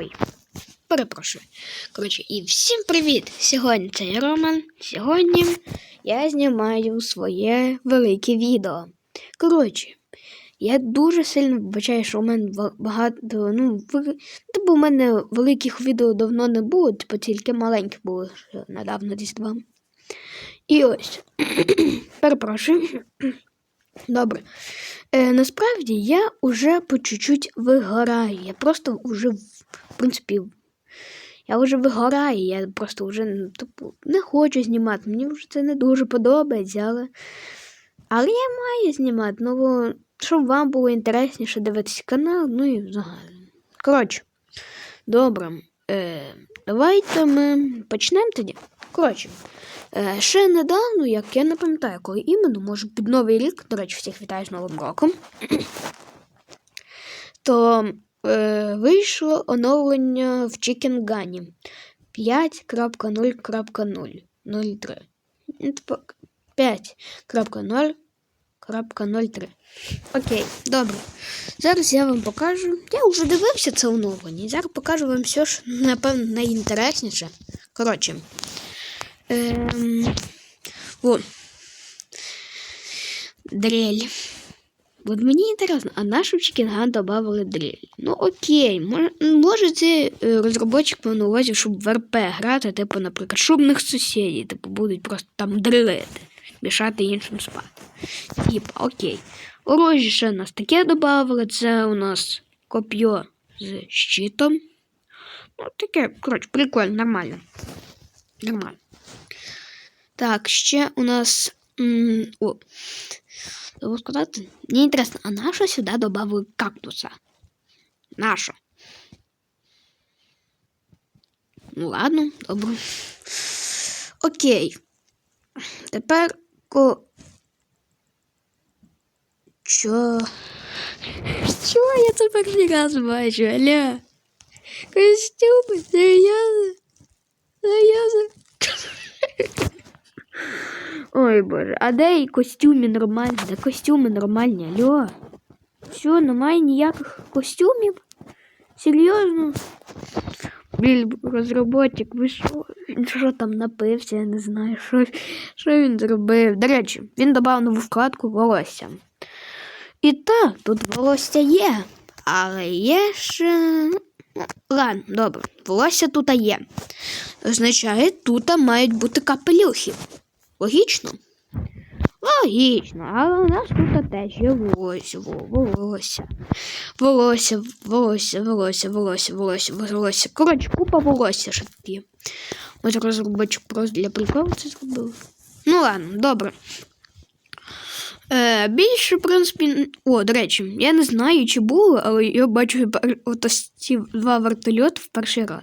Ой, перепрошую. Коротше, і всім привіт! Сьогодні це Роман. Сьогодні я знімаю своє велике відео. Коротше, я дуже сильно вибачаю, що у мене багато. Ну, ви- типу, у мене великих відео давно не було, типу тільки маленькі були ще недавно десь два. І ось. Перепрошую. Добре. Е, насправді я уже по чуть-чуть вигораю. Я просто вже, принципі, я вже вигораю, я просто вже типу, не хочу знімати. Мені вже це не дуже подобається, але. Але я маю знімати. Ну, щоб вам було інтересніше дивитися канал, ну і взагалі. Коротше, добре. Е, давайте ми почнемо тоді. Коротше, е, ще недавно, як я не пам'ятаю, коли іменно, може під Новий рік, до речі, всіх вітаю з Новим роком. то е, вийшло оновлення в Gun 5.0.0.03. Ну, типу, 5.0.03. Окей, добре. Зараз я вам покажу. Я вже дивився це оновлення. Зараз покажу вам все, що, напевно, найінтересніше. Коротше. Ем. Дрель. От мені інтересно, а нашу Чікінган додали дрель. Ну окей, може, це е, розробочик мав на увазі, щоб в РП грати, типу, наприклад, шубних сусідів, типу, будуть просто там дрелити, мішати іншим спати. Типа, окей. Оружі ще нас таке додали, це у нас коп'є з щитом. Ну, таке, коротше, прикольно, нормально. Нормально. Так, ще у нас. М, о, Забув сказати, мені інтересно, а нащо сюди додали кактуса? Нащо? Ну ладно, добре. Окей. Тепер ко. Чо? Чого я це перший раз бачу, аля? Костюми, серйозно? Серйозно? Ой боже, а де і костюми нормальні? Де костюми нормальні, алло? Що, немає ніяких костюмів? Серйозно? Блін, розробник, ви що? Він що там напився, я не знаю, що, що він зробив. До речі, він додав нову вкладку волосся. І так, тут волосся є, але є ще. Ну, Ладно, добре, волосся тут є. Означає, тут мають бути капелюхи. Логічно? Логічно, але у нас тут теж є волосся, волосся. Волосся, волосся, волосся, волосся, волосся, волосся. Коротше, купа волосся тут є. Ось розробочок просто для приколу це зробив. Ну ладно, добре. Е, більше, в принципі, о, до речі, я не знаю, чи було, але я бачу ці два вертольоти в перший раз.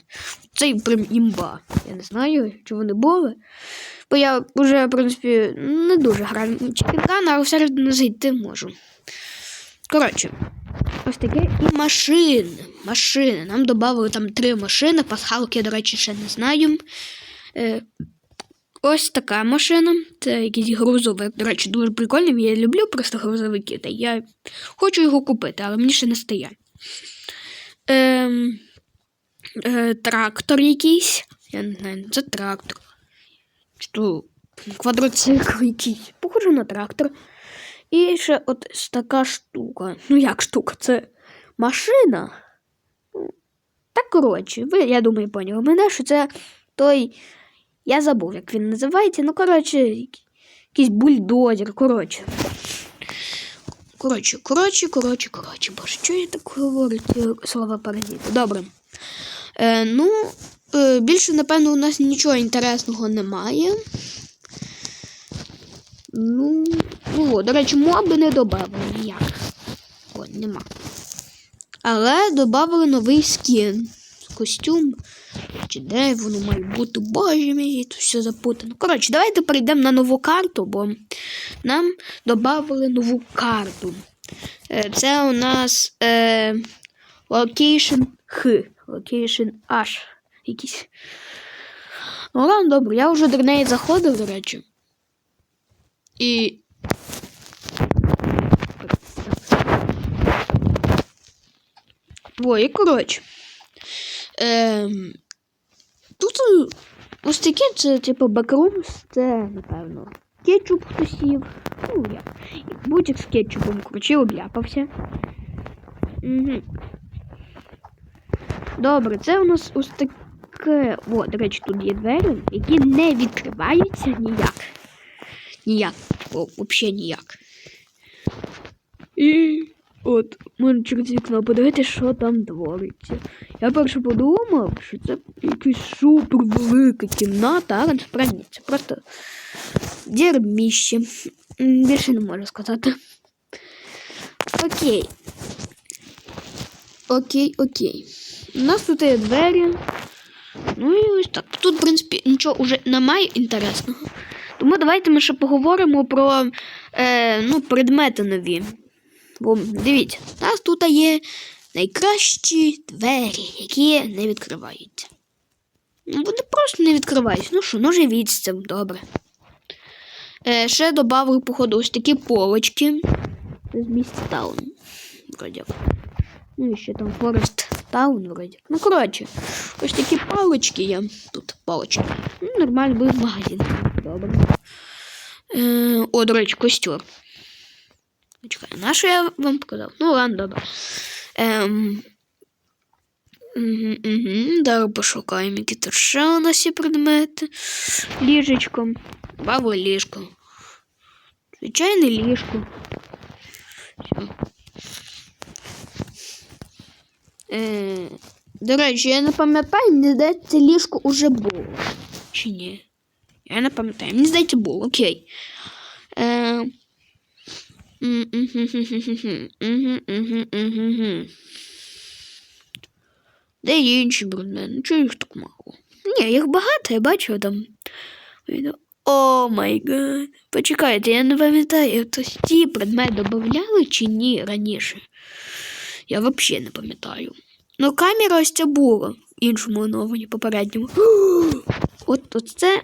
Це прям імба. Я не знаю, чи вони були. Бо я вже, в принципі, не дуже граю в але все одно зайти можу. Коротше, ось таке і машини. Машини. Нам додали там три машини, пасхалки, до речі, ще не знаю. Е, ось така машина. Це якийсь грузовик. До речі, дуже прикольний. Я люблю просто грузовики. Та я хочу його купити, але мені ще не стає. Ем, е, трактор якийсь. Я не знаю, це трактор. Що квадроцикл якийсь. Похоже на трактор. І ще от така штука. Ну як штука? Це машина. Ну, Та коротше, ви, я думаю, поняли мене, що це той. Я забув, як він називається. Ну, коротше, якийсь бульдозер, коротше. Коротше, коротше, коротше, коротше. Боже, що я так говорю, слова паразити? Добре. Е, ну, більше, напевно, у нас нічого інтересного немає. Ну, ну о, до речі, моби не додали ніяк. О, нема. Але додали новий скін. Костюм. Чи де воно має бути? Боже мій, тут все запутано. Коротше, давайте перейдемо на нову карту, бо нам додали нову карту. Е, Це у нас е, Location Х. Location H. Якийсь. Ну ладно, добре, я вже до неї заходив, до речі. І. Ой, і коротше. Ем, тут ось таке, це типу бекрумс, це, напевно, кетчуп хтось. Ну, як. Будь-як з кетчупом, коротше, обляпався. Угу. Добре, це у нас ось таке. О, до речі, тут є двері, які не відкриваються ніяк. Ніяк. О, взагалі ніяк. І от, можна через вікно подивитися, що там твориться. Я перше подумав, що це якась супер велика кімната, а насправді це просто дірміще. Більше не можу сказати. Окей. Окей, окей. У нас тут є двері. Ну і ось так. Тут, в принципі, нічого вже немає інтересного. Тому давайте ми ще поговоримо про е, ну, предмети нові. Бо дивіться, у нас тут є найкращі двері, які не відкриваються. Ну, вони просто не відкриваються. Ну що, ну живіть з цим, добре. Е, ще додав, походу, ось такі полочки. З. Вроді. Ну і ще там Форест Таун, вроді. Ну, коротше, ось такі палочки є. Тут палочки. Ну, нормально був магазин. Добре. Е, о, до речі, костюр. Чекай, на що я вам показав? Ну, ладно, добре. Ем... Угу, угу. Далі пошукаємо, які тут ще у нас є предмети. Ліжечко. Бабу ліжко. Звичайне ліжко. Все. Е, до речі, я не пам'ятаю, мені здається, ліжко уже було. Чи ні? Я не пам'ятаю. Мені здається, було, окей. Е. Де є інші брудни? Ну, чого їх так мало? Ні, їх багато, я бачу там. О май гад. Почекайте, я не пам'ятаю, то ті предмет додавали чи ні раніше. Я взагалі не пам'ятаю. Ну, камера ось ця була в іншому оновленні попередньому. От, от це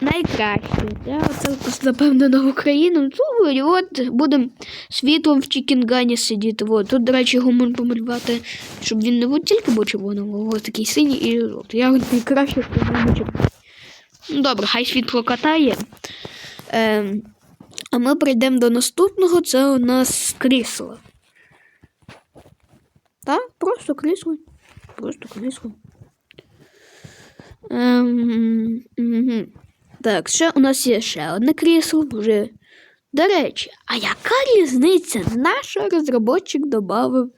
найкраще. Я оце напевно на Україну. Ну, от будемо світлом в Чікінгані сидіти. От. Тут, до речі, можна помалювати, щоб він не от тільки був червоний, а такий синій і жовтий. Я найкраще що Ну, добре, хай світло катає. Ем, а ми прийдемо до наступного, це у нас крісло. Так, просто крісло. Просто крісло. Ем, угу. Так, ще у нас є ще одне крісло. Вже. До речі, а яка різниця? Наш розробник додав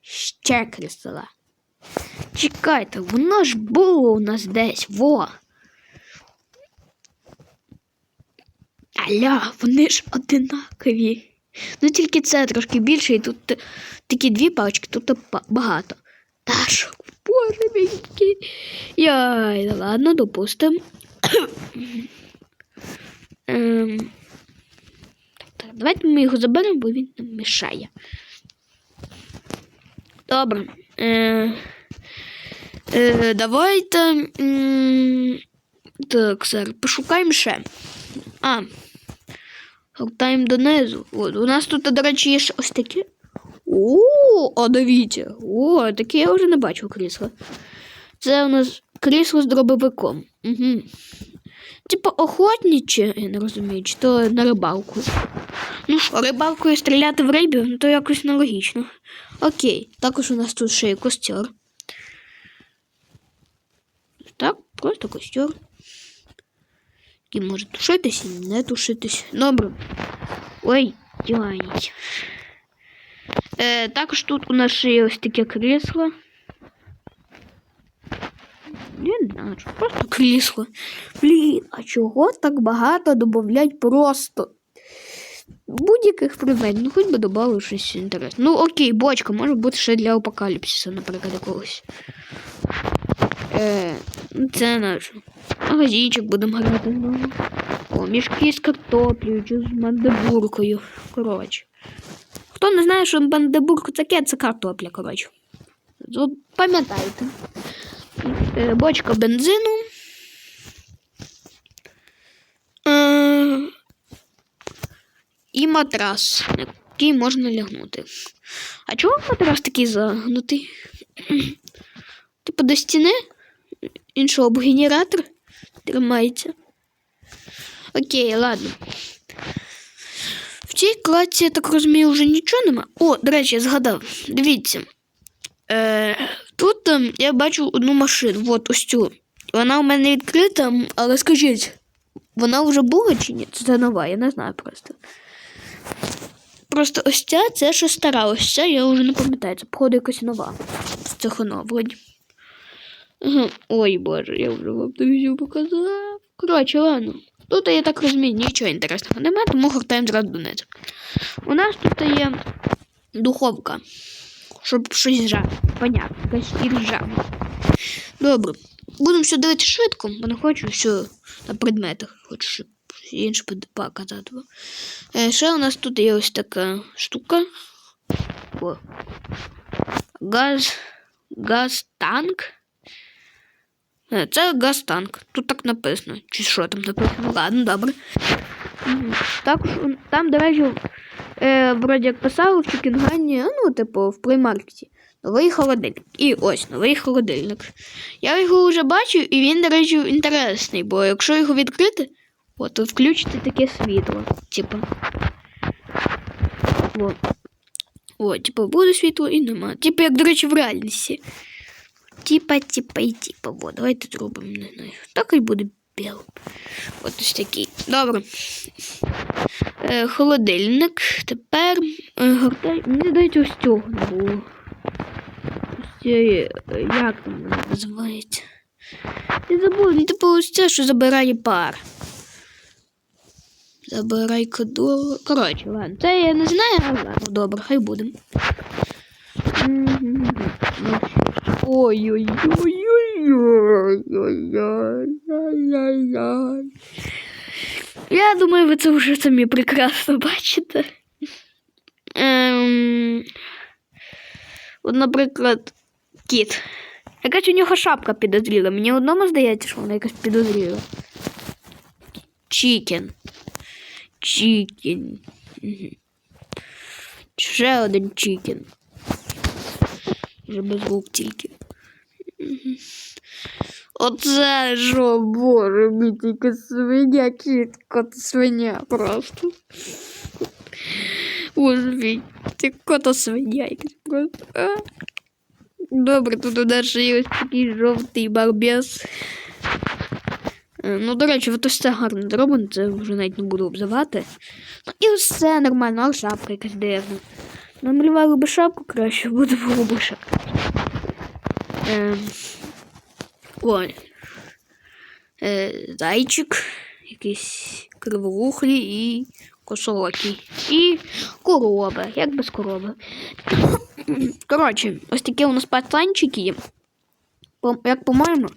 ще крісла. Чекайте, воно ж було у нас десь. Во. Аля, вони ж одинакові. Ну тільки це трошки більше, і тут такі дві палички, тут багато. Та що, боже мій. Яй, ну ладно, допустим. ем, давайте ми його заберемо, бо він нам мішає. Добре. Е, е, давайте. так, зараз пошукаємо ще. А. Гортаємо донизу. От, у нас тут, до речі, є ще ось таке. О, а дивіться. О, таке я вже не бачив крісла. Це у нас крісло з дробовиком. Угу. Типу охотніче, я не розумію, чи то на рибалку. Ну що, рибалкою стріляти в рибів, ну то якось нелогічно. Окей, також у нас тут ще є костер. Так, просто костер. Який може тушитись і не тушитись. Добре. Ой, діаніть. Е, також тут у нас ще є ось таке крісло. Не знаю, просто крісло. Блін, а чого так багато додавлять просто? Будь-яких предметів, ну хоч би додали щось інтересне. Ну окей, бочка може бути ще для апокаліпсису, наприклад, якогось. Е, ну, це наш магазинчик будемо грати. О, мішки з картоплею чи з мандебуркою. Коротше. Хто не знає, що мандебурка таке, це картопля, коротше. От Пам'ятайте. Е, Бочка бензину. Е, І матрас, на який можна лягнути. А чому матрас такий загнутий? Типу до стіни. Іншого бо генератор тримається. Окей, ладно. В цій кладці, я так розумію, вже нічого нема. О, до речі, я згадав. Дивіться. Е, тут ем, я бачу одну машину, от ось цю. Вона у мене відкрита, але скажіть, вона вже була чи ні? Це нова, я не знаю просто. Просто ось ця, це що стара, ось ця я вже не пам'ятаю, це походу якась нова. З цих воно, вроді. Ой, боже, я вже вам все показав. Коротше, ладно. Тут, я так розумію, нічого інтересного немає, тому гортаємо зразу донизу. У нас тут є духовка, щоб щось жати. Понятно, якась ржава. Добре. Будемо все дивитися швидко, бо не хочу все на предметах. Хочу інше показати. Е, ще у нас тут є ось така штука. О. Газ. Газ-танк. Е, Це газ-танк. Тут так написано. Чи що там написано? Ладно, добре. Також там, до речі, е, вроді як писали в Чікінгані, ну, типу, в приймаркеті. Новий холодильник. І ось новий холодильник. Я його вже бачив, і він, до речі, інтересний, бо якщо його відкрити, о, то включити таке світло. Типу. О, типу, буде світло і нема. Типу, як, до речі, в реальності. Типа, типа і типа. Во, давайте зробимо, не знаю. Так і буде білим. От ось такий. Добре. Е, холодильник. Тепер е, гортай. Мені здається, ось цього не було. Ось е, як там воно називається? Я забув, ну типу ось це, що забирає пар. Забирай кадо. Коротше, ладно. Це я не знаю, але добре, хай будемо. Ой-ой-ой. Я думаю, ви це вже самі прекрасно бачите. Ем... От, наприклад, кіт. Якась у нього шапка підозріла. Мені одному здається, що вона якась підозріла. Чікен. Чікен. Ще один чікен. Вже без рук тільки. Оце що, боже, мій тільки свиня, чітко свиня просто. Боже мій, ти кота свиня просто. Добре, тут у нас є ось такий жовтий барбес. Е, Ну, до речі, от ось це гарно зроблено, це вже навіть не буду обзивати. Ну і все нормально, а шапка якась дивна. Намалювали би шапку краще, буде було б ще краще. Ем, Ой. Е, зайчик, якийсь криворухлі і косолокий. І корова, як без корови. Коротше, ось такі у нас пацанчики Як по-моєму,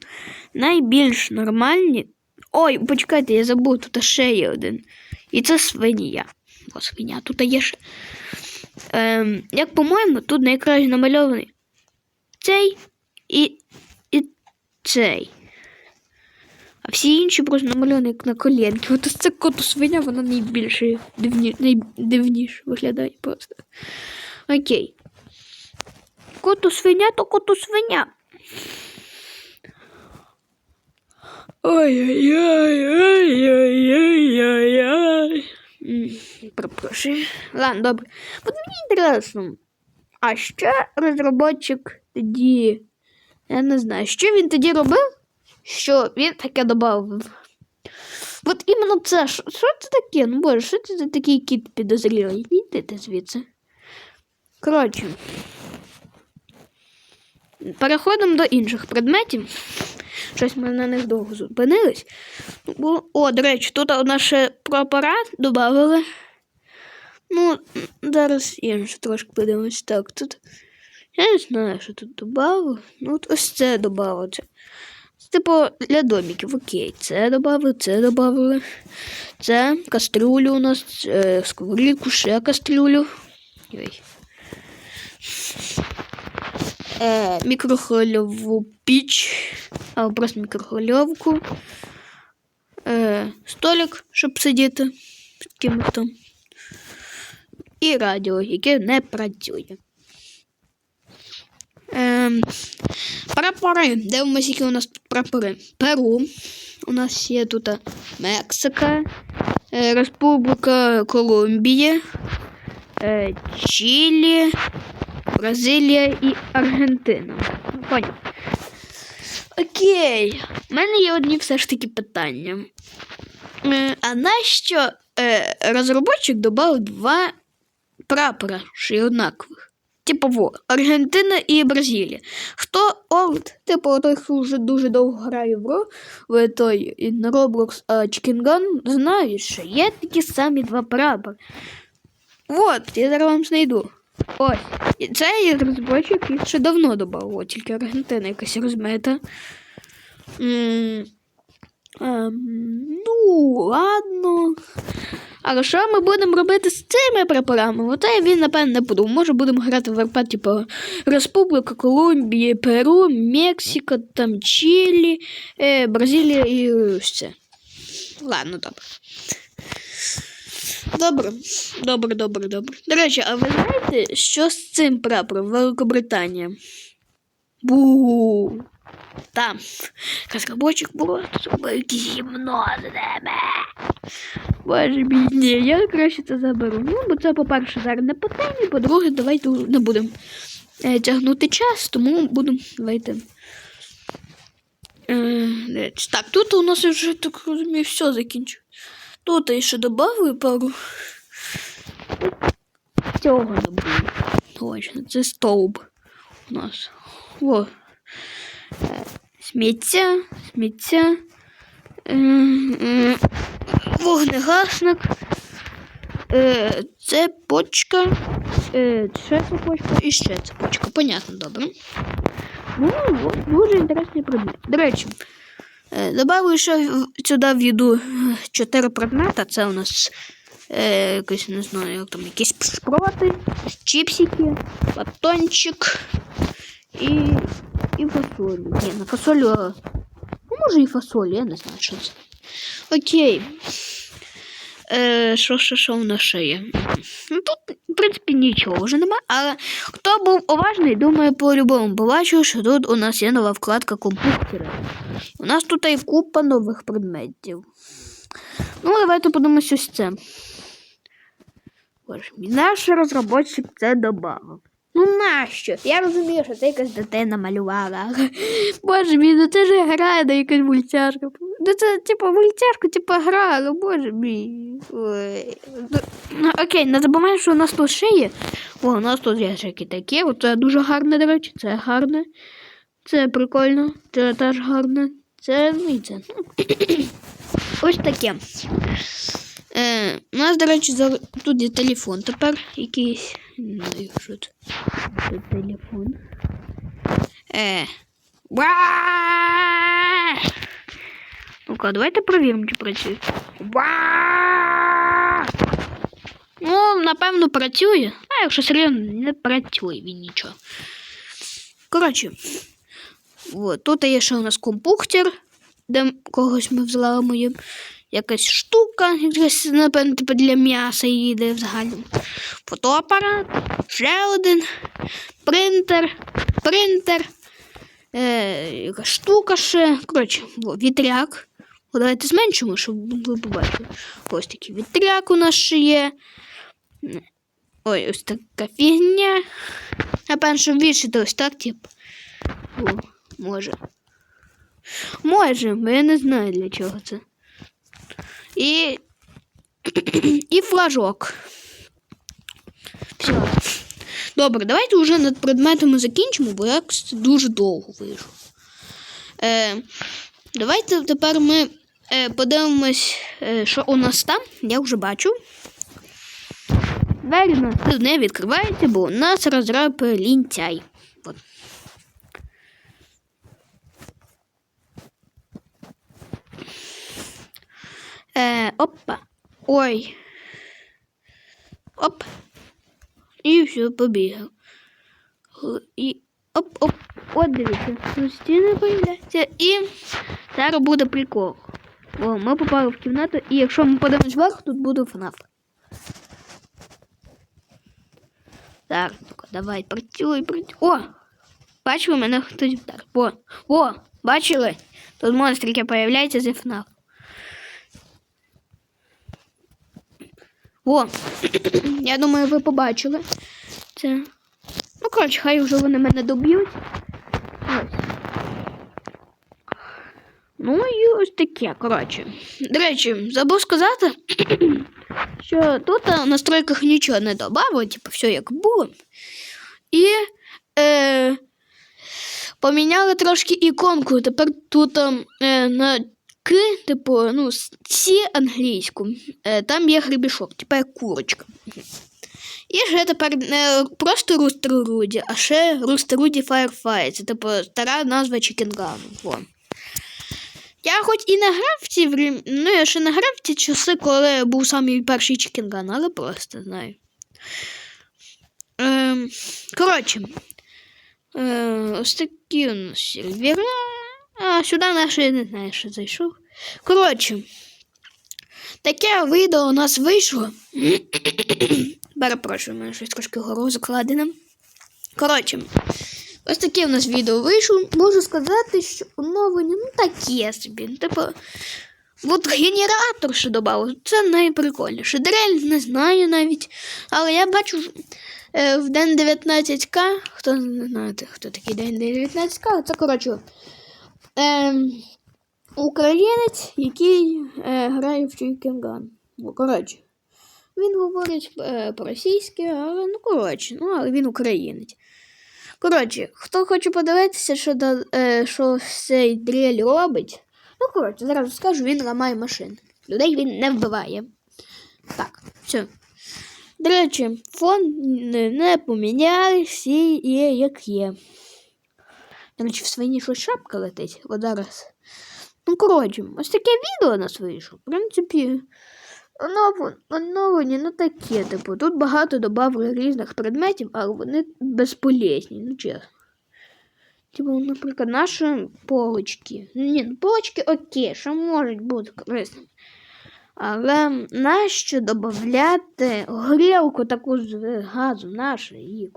найбільш нормальні. Ой, почекайте, я забув, тут ще є один. І це свиня. О, свиня, тут є ще. Ем, як по-моєму, тут найкраще намальований цей і, і цей. А всі інші просто намальовані як на коленки. От це коту свиня, вона найбільше дивні, найдивніше виглядає просто. Окей. Коту свиня, то коту свиня. Ой-ой-ой-ой-ой-ой-ой. Пропрошую. Ладно, добре. От мені інтересно. А що розробник тоді. Я не знаю, що він тоді робив, що він таке додав. От іменно це. Що, це таке? Ну боже, що це за такий кіт підозрілий? Йдіть звідси. Коротше. Переходимо до інших предметів. Щось ми на них довго зупинились. О, до речі, тут у нас ще про апарат додали. Ну, зараз інше трошки подивимось. Так, тут. Я не знаю, що тут додали. Ну, от ось це додали. Це, це типу для домиків. Окей, це додали, це додали. Це кастрюлю у нас, е, сковорідку, ще кастрюлю. Ой. Е, мікрохвильову піч, або просто мікрохвильовку. Е, столик, щоб сидіти з кимось там. І радіо, яке не працює. Ем, прапори. Дивимося, які у нас тут прапори. Перу. У нас є тут Мексика, е, Республіка Колумбія, е, Чилі, Бразилія і Аргентина. Поняв. Окей. У мене є одні все ж таки питання. Е, а нащо розробочик додав два прапора, й однакових? Типу, во, Аргентина і Бразилія. Хто олд, типу, той, хто вже дуже довго грає в Ро, в той і на Roblox а, знає, що є такі самі два прапори. От, я зараз вам знайду. Ось. Це розробочик, який ще давно додав, тільки Аргентина якась розмита. М, ем, ну, ладно. А що ми будемо робити з цими прапорами? Оце він, напевно, не подумав. Може, будемо грати в РП, типу Республіка Колумбія, Перу, Мексика, там Чилі, е, Бразилія і це. Ладно, добре. Добре, добре, добре, добре. До речі, а ви знаєте, що з цим прапором Великобританія? Бу. Там розробочик просто зробив якесь гімно. Боже мій, я краще це заберу. Ну, бо це, по-перше, зараз не по темі, по-друге, давайте не будемо е, тягнути час, тому будемо давайте. Е, так, тут у нас вже так розумію, все закінчу. Тут я ще додали пару. Цього не буде. Точно, це стовп у нас. О. Сміття, сміття. Вогнегасник. Е, Це почка. Е, Ще цепочка і ще цепочка. Понятно, добре. Ну, от, дуже інтересний предмет. До речі, е, добавлю ще в- сюди введу чотири предмета. Це у нас е, якось, не знаю, як там, якісь шпроти, чіпсики, батончик і, і фасолю. Ні, на фасолю. Ну, може і фасолю, я не знаю, що це. Окей. Е, що, що, що в нас ще є? Ну, тут, в принципі, нічого вже немає. Але хто був уважний, думаю, по-любому побачив, що тут у нас є нова вкладка комп'ютера. У нас тут і купа нових предметів. Ну, давайте подивимося ось це. Боже, наш розробочик це добавив. Ну нащо? Я розумію, що це якась дитина малювала. Боже мій, ну це ж гра, не якась мультяшка. Ну це типу мультяшка, типу гра, ну боже мій. Ну, окей, не забуваємо, що у нас тут ще є. О, у нас тут є всякі такі. Оце дуже гарне, до речі, це гарне. Це прикольно, це теж гарне. Це ну і це. Ось таке. Е, у нас, до речі, зараз тут є телефон тепер якийсь. Знаю, що це. Тут телефон. Е. Ну-ка, давайте перевіримо, чи працює. Ну, напевно, працює. А якщо серйозно, не працює він нічого. Коротше, от, тут є ще у нас компухтер, де когось ми взламуємо. Якась штука, якась, напевно, типу для м'яса їде взагалі. Фотоапарат, ще один, принтер, принтер, е, якась штука ще. Коротше, вітряк. Давайте зменшимо, щоб ви побачили. Ось такий вітряк у нас ще є. Ой, ось така фігня. Напевно, щоб вішати ось так, тип. О, може. Може, я не знаю для чого це. І. І флажок. Все. Добре, давайте вже над предметами закінчимо, бо якось це дуже довго вийшло. Е, давайте тепер ми е, подивимось, е, що у нас там. Я вже бачу. Двері тут не відкриваються, бо у нас розраб лінцяй. От. Е, опа. Ой. Оп. І все, побігав. І оп-оп. От дивіться. Тут стіни появляються. І зараз буде прикол. О, ми попали в кімнату, і якщо ми подивимось вверх, тут буде ФНАФ. Так, давай, працюй, працюй. О! Бачили, мене хтось вдарив. Во, во, бачили? Тут монстрики появляються зі ФНАФ. Во, я думаю, ви побачили це. Ну, коротше, хай вже вони мене доб'ють. Ну і ось таке, коротше. До речі, забув сказати, що тут в настройках нічого не додали, типу, все як було. І е, поміняли трошки іконку. Тепер тут е, на К, типу, ну, Сі англійську. Е, там є гребішок, типу як курочка. І ще тепер не просто Рустер Руді, а ще Рустер Руді Firefight. Це типу стара назва Чікінгану. Во. Я хоч і не грав в ці врем... ну я ще не грав в ті часи, коли був самий перший Чікінган, але просто знаю. Ем, коротше, е, ось такі у нас сервера. А сюди наш я не знаю, що зайшов. Коротше, таке відео у нас вийшло. Перепрошую, у мене щось трошки гору закладене. Коротше, ось таке у нас відео вийшло. Можу сказати, що оновлення, ну таке собі. Типу, от генератор ще додав, це найприкольніше. Дрель не знаю навіть. Але я бачу е, в день 19К. Хто не знає, хто такий день 19К, це коротше. Е, українець, який е, грає в Чікенган. Ну, коротше. Він говорить е, по-російськи, але ну коротше, ну, але він українець. Коротше, хто хоче подивитися, що, до, е, що цей дрель робить, ну коротше, зараз скажу, він ламає машини. Людей він не вбиває. Так, все. До речі, фон не поміняли, всі є як є. Речі, в свині щось шапка летить. От зараз. Ну, коротше, ось таке відео у нас вийшло. В принципі, оновлення, ну таке, типу. Тут багато додали різних предметів, але вони безполезні, ну чесно. Типу, наприклад, наші полочки. Ні, ну полочки окей, що можуть бути корисними. Але нащо додати грілку таку з газу, нашу її.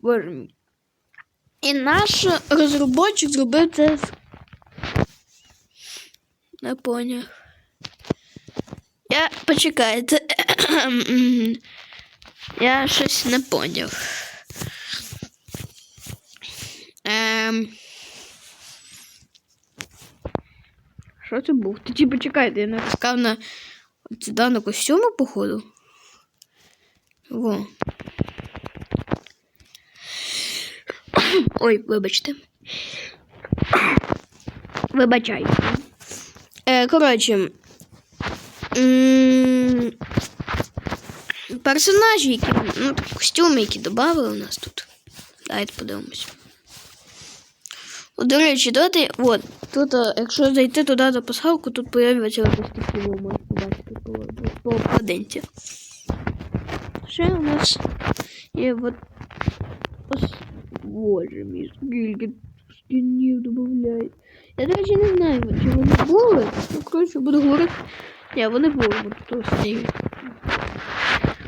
Боже мій. І наш розробочик зробив це. Не поняв. Я почекайте. Я щось не поняв. Ем... Що це був? Тоді почекайте, я натискав на сюди на костюми, походу. Во. Ой, вибачте. Вибачайте. Е, коротше. Персонажі, які, ну, так, костюми, які додали у нас тут. Давайте подивимось. О, до речі, доти, от, тут, якщо зайти туди за пасхалку, тут появляться ось такі можете бачити по обкладинці. Ще у нас є от ось, боже мій, скільки скінів додають. Я, речі, не знаю, чи вони були. Ну, коротше, буду говорити. Ні, вони були, ось ці.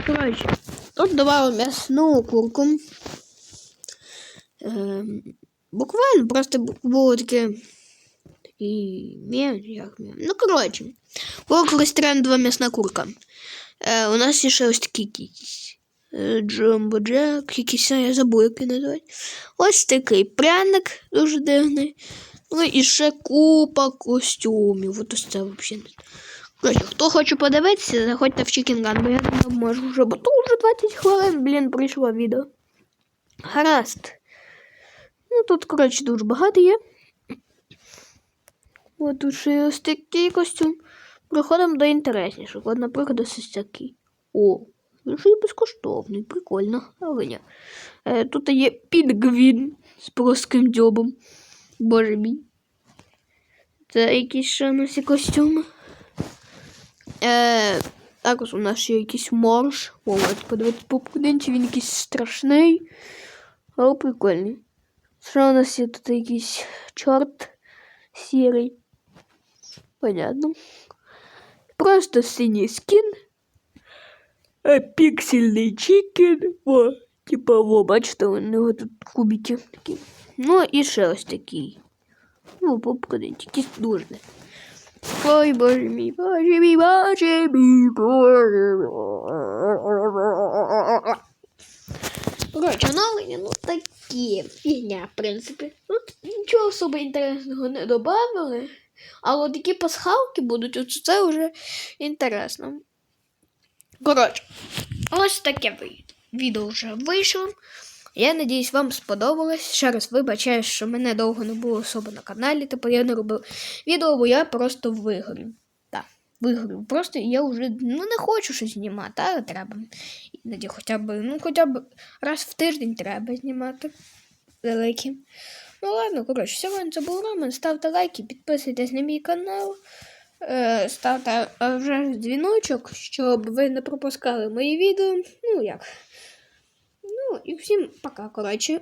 Коротше, тут давали м'ясну курку. Ем, буквально просто бу- було таке. Такий м'яч, як м'яч. Ну, коротше, була колись трендова м'ясна курка. Е, у нас є ще ось. Е, Джумбо Джек, якісь я забув, як її називають. Ось такий пряник дуже дивний. Ну і ще купа костюмів. От ось це взагалі. Коротше, хто хоче подивитися, заходьте в Чікінган, бо я не можу вже, бо то вже 20 хвилин, блін, прийшло відео. Гаразд. Ну тут, коротше, дуже багато є. От тут ще ось такий костюм. Приходимо до інтересніших. От, наприклад, ось такий. О, він й безкоштовний, прикольно. Е, тут є підгвін з плоским дзьобом. Боже мій. Це якісь ще нас костюми. Е, також у нас ще якийсь морж. О, подивитися по пудинці, він якийсь страшний. Але прикольний. Що у нас є тут якийсь чорт сірий. Понятно. Просто синій скін. Е, піксельний чікен. О, типа, во, бачите, у нього тут кубики такі. Ну і ще ось такий. Ну, попади, тільки дуже. Ой, боже мій, боже мій, боже мій, боже. Коротше, оновлення, ну такі фігня, в принципі. Ну, нічого особо інтересного не додали. Але от такі пасхалки будуть, от це вже інтересно. Коротше, ось таке відео вже вийшло. Я надіюсь, вам сподобалось. Ще раз вибачаю, що мене довго не було особо на каналі, типу я не робив відео, бо я просто вигорів. Так, вигорів. Просто я вже ну, не хочу щось знімати, але треба. Іноді хоча б, ну, хоча б раз в тиждень треба знімати. Великі. Ну ладно, коротше, сьогодні це був Роман. Ставте лайки, підписуйтесь на мій канал. Ставте е, вже дзвіночок, щоб ви не пропускали мої відео. Ну як. Ну і всім пока, коротше.